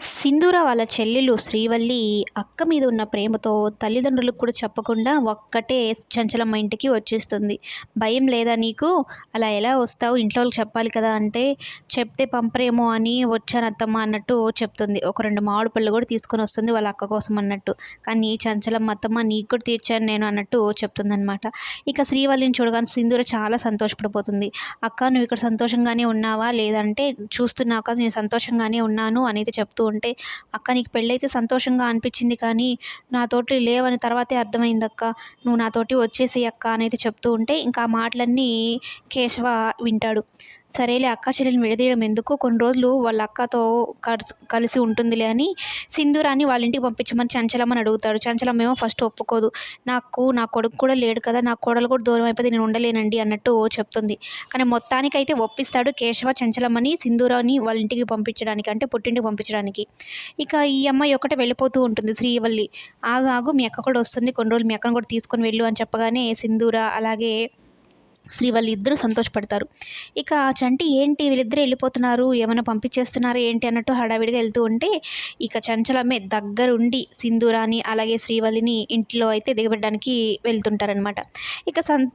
సింధూర వాళ్ళ చెల్లెలు శ్రీవల్లి అక్క మీద ఉన్న ప్రేమతో తల్లిదండ్రులకు కూడా చెప్పకుండా ఒక్కటే చంచలమ్మ ఇంటికి వచ్చేస్తుంది. భయం లేదా నీకు? అలా ఎలా వస్తావు? ఇంట్లో వాళ్ళకి చెప్పాలి కదా అంటే చెప్తే పంపరేమో అని వచ్చాను అత్తమ్మ అన్నట్టు చెప్తుంది. ఒక రెండు మామిడి పళ్ళు కూడా తీసుకొని వస్తుంది వాళ్ళ అక్క కోసం అన్నట్టు. కానీ చంచలమ్మ అత్తమ్మ నీకు కూడా తీర్చాను నేను అన్నట్టు చెప్తుంది అనమాట ఇక శ్రీవల్లిని చూడగానే సింధూర చాలా సంతోషపడిపోతుంది. అక్క నువ్వు ఇక్కడ సంతోషంగానే ఉన్నావా? లేదంటే చూస్తున్నావు కదా నేను సంతోషంగానే ఉన్నాను అనేది చెప్తూ ఉంటే అక్క నీకు పెళ్ళైతే సంతోషంగా అనిపించింది కానీ నాతోటి లేవని తర్వాతే అర్థమైంది అక్క నువ్వు నాతోటి వచ్చేసి అక్క అనేది చెప్తూ ఉంటే ఇంకా మాటలన్నీ కేశవ వింటాడు. సరేలే అక్క చెల్లెని విడదీయడం ఎందుకు? కొన్ని రోజులు వాళ్ళ అక్కతో కలిసి కలిసి ఉంటుందిలే అని సింధూరాన్ని వాళ్ళ ఇంటికి పంపించమని చంచలమ్మని అడుగుతాడు. చంచలమ్మ ఏమో ఫస్ట్ ఒప్పుకోదు. నాకు నా కొడుకు కూడా లేడు కదా నా కోడలు కూడా దూరం అయిపోతే నేను ఉండలేనండి అన్నట్టు చెప్తుంది. కానీ మొత్తానికైతే ఒప్పిస్తాడు కేశవ చంచలమ్మని సింధూరాన్ని వాళ్ళ ఇంటికి పంపించడానికి అంటే పుట్టింటికి పంపించడానికి. ఇక ఈ అమ్మాయి ఒకటే వెళ్ళిపోతూ ఉంటుంది శ్రీవల్లి. ఆగు ఆగు మీ అక్క కూడా వస్తుంది. కొన్ని రోజులు మీ అక్కను కూడా తీసుకొని వెళ్ళు అని చెప్పగానే సింధూర అలాగే శ్రీవల్లి ఇద్దరు సంతోషపడతారు. ఇక చంటి ఏంటి వీళ్ళిద్దరు వెళ్ళిపోతున్నారు? ఏమైనా పంపించేస్తున్నారు ఏంటి అన్నట్టు హడావిడిగా వెళ్తూ ఉంటే ఇక చంచలమ్మే దగ్గరుండి సింధూరాని అలాగే శ్రీవల్లిని ఇంట్లో అయితే దిగబెట్టడానికి వెళ్తుంటారనమాట ఇక సన్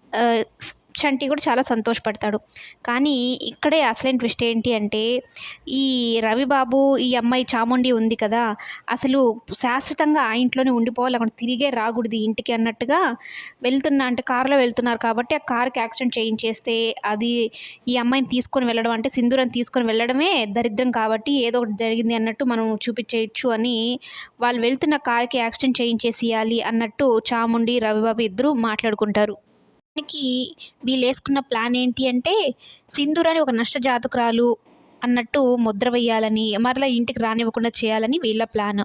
చంటి కూడా చాలా సంతోషపడతాడు. కానీ ఇక్కడే అసలైన ట్విస్ట్ ఏంటి అంటే ఈ రవిబాబు ఈ అమ్మాయి చాముండి ఉంది కదా అసలు శాశ్వతంగా ఆ ఇంట్లోనే ఉండిపోవాలి అక్కడ తిరిగే రాకూడదు ఇంటికి అన్నట్టుగా వెళ్తున్నా అంటే కారులో వెళ్తున్నారు కాబట్టి ఆ కార్కి యాక్సిడెంట్ చేయించేస్తే అది ఈ అమ్మాయిని తీసుకొని వెళ్ళడం అంటే సింధూరాన్ని తీసుకొని వెళ్ళడమే దరిద్రం కాబట్టి ఏదో ఒకటి జరిగింది అన్నట్టు మనం చూపించేయచ్చు అని వాళ్ళు వెళ్తున్న కార్కి యాక్సిడెంట్ చేయించేసేయాలి అన్నట్టు చాముండి రవిబాబు ఇద్దరు మాట్లాడుకుంటారు. దానికి వీళ్ళు వేసుకున్న ప్లాన్ ఏంటి అంటే సింధూరాని ఒక నష్ట జాతకురాలు అన్నట్టు ముద్ర వేయాలని మరలా ఇంటికి రానివ్వకుండా చేయాలని వీళ్ళ ప్లాన్.